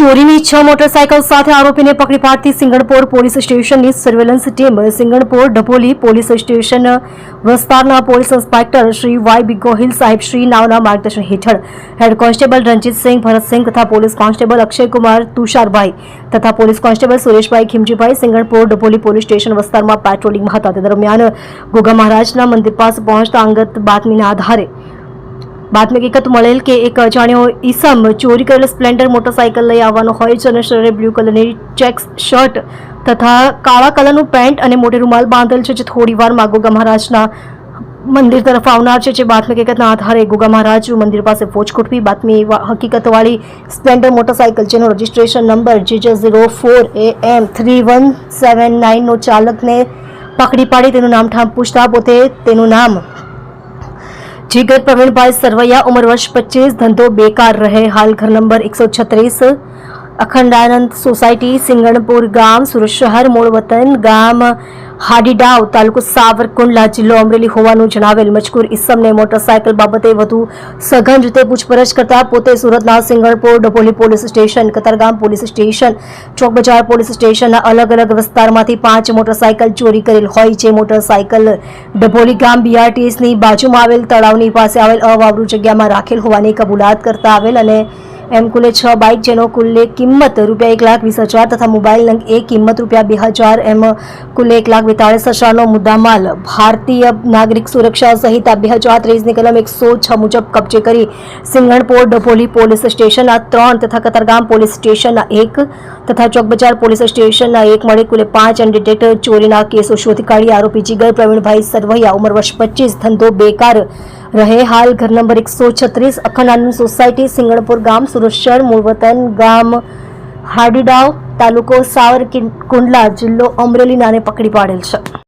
ચોરીની છ મોટરસાયકલ સાથે આરોપીને પકડી પાડતી સિંગણપોર પોલીસ સ્ટેશનની surveillance team Singanpor Dabholi police station વિસ્તારના police inspector Shri Y B Gohil સાહેબ શ્રી નાવના માર્ગદર્શન હેઠળ હેડ કોન્સ્ટેબલ રણજીતસિંહ ભરતસિંહ તથા પોલીસ કોન્સ્ટેબલ અક્ષયકુમાર તુષારભાઈ તથા police constable Sureshbhai Khimjibhai Singanpor Dabholi police station વિસ્તારમાં પેટ્રોલિંગમાં હતા તે દરમિયાન ગોગા મહારાજના મંદિર પાસે પહોંચતા અંગત બાતમીના આધારે બાતમી હકીકત મળેલ કે એક અજાણ્યો ઈસમ ચોરી કરેલ સ્પ્લેન્ડર મોટરસાયકલ લઈ આવવાનો હોય છે અને શરીરે બ્લુ કલરની ચેક્સ શર્ટ તથા કાળા કલરનું પેન્ટ અને મોટે રૂમાલ બાંધેલ છે જે થોડી વારમાં ગોગા મહારાજના મંદિર તરફ આવનાર છે જે બાતમી હકીકતના આધારે ગોગા મહારાજ મંદિર પાસે ફોજ ગોઠવી બાતમી હકીકતવાળી સ્પ્લેન્ડર મોટરસાઇકલ જેનો registration number J zero four A M three one seven નાઇનનો ચાલકને પકડી પાડી તેનું નામ ઠામ પૂછતા પોતે તેનું નામ જીગર પ્રવીણભાઈ સરવૈયા ઉંમર વર્ષ પચીસ ધંધો બેકાર રહે હાલ ઘર નંબર એકસો છત્રીસ. અખંડાનંદ સોસાયટી, સિંગણપુર ગામ, સુરત શહેર મૂળ વતન ગામ, હાડીડાવ તાલુકો સાવરકુંડલા જિલ્લો અમરેલી હોવાનું જણાવેલ મજકૂર ઇસમને મોટરસાયકલ બાબતે વધુ સઘન રીતે પૂછપરછ કરતા પોતે સુરતના Singanpur Dabholi police station, Katargam police station ચોક બજાર પોલીસ સ્ટેશનના અલગ અલગ વિસ્તારમાંથી પાંચ મોટરસાયકલ ચોરી કરેલ હોય જે મોટરસાયકલ ડભોલી ગામ બીઆરટીએસની બાજુમાં આવેલ તળાવની પાસે આવેલ અવાવરૂ જગ્યામાં રાખેલ હોવાની કબૂલાત કરતા આવેલ અને એમ કુલે છ બાઇક જેનો કુલ્લે કિંમત રૂપિયા એક લાખ વીસ હજાર તથા મોબાઈલ નંગ એ કિંમત રૂપિયા બે હજાર એમ કુલ્લે એક લાખ બેતાળીસ હજારનો મુદ્દામાલ. ભારતીય નાગરિક સુરક્ષા સહિત બે હજાર ત્રેવીસની કલમ એકસો છ મુજબ કબજે કરી સિંગણપોર ડભોલી પોલીસ સ્ટેશનના ત્રણ તથા કતારગામ પોલીસ સ્ટેશનના એક તથા ચોકબજાર પોલીસ સ્ટેશનના એક મળી કુલે પાંચ અનડિટેક્ટ ચોરીના કેસો શોધી કાઢી. આરોપી જીગર પ્રવીણભાઈ સરવૈયા ઉંમર વર્ષ પચીસ, ધંધો બેકાર રહે. હાલ ઘર નંબર એકસો છત્રીસ, અખંડાનંદ સોસાયટી, સિંગણપુર ગામ સુરક્ષણ મૂળવતન ગામ હાડીડાવ તાલુકો સાવર કુંડલા જિલ્લો અમરેલી નાને પકડી પાડેલ છે.